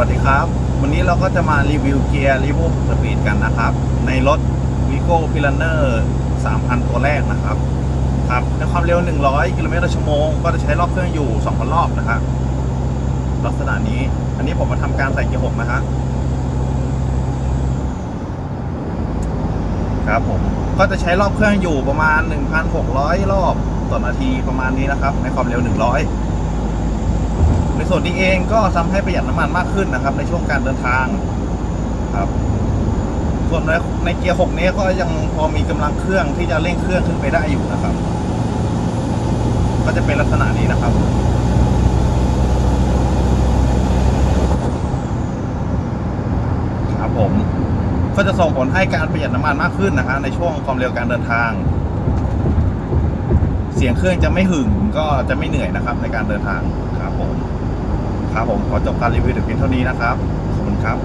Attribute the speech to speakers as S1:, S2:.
S1: วัสดีครับ วันนี้เราก็จะมารีวิวเกียร์รีโวสปีดกันนะครับ ในรถ v i g o p i l a n e r 3,000 ตัวแรกนะครับ ครับในความเร็ว 100 กิโลเมตรต่อชั่วโมง ก็จะใช้รอบเครื่องอยู่ 2,000 รอบนะครับลักษณะนี้ อันนี้ผมมาทำการใส่เกียร์ 6 นะฮะครับผม ก็จะใช้รอบเครื่องอยู่ประมาณ 1,600 รอบต่อนาทีประมาณนี้นะครับ ในความเร็ว 100 ในส่วนนี้เองก็ทำให้ประหยัดน้ำมันมากขึ้นนะครับ ในช่วงการเดินทางครับ ส่วนในในเกียร์6นี้ก็ยังพอมีกำลังเครื่องที่จะเร่งเครื่องขึ้นไปได้อยู่นะครับ ก็จะเป็นลักษณะนี้นะครับครับผมก็จะส่งผลให้การประหยัดน้ำมันมากขึ้นนะฮะในช่วงความเร็วการเดินทาง เสียงเครื่องจะไม่หึ่งก็จะไม่เหนื่อยนะครับในการเดินทางครับผม ครับผมขอจบการรีวิวแต่เพียงเท่านี้นะครับ ขอบคุณครับ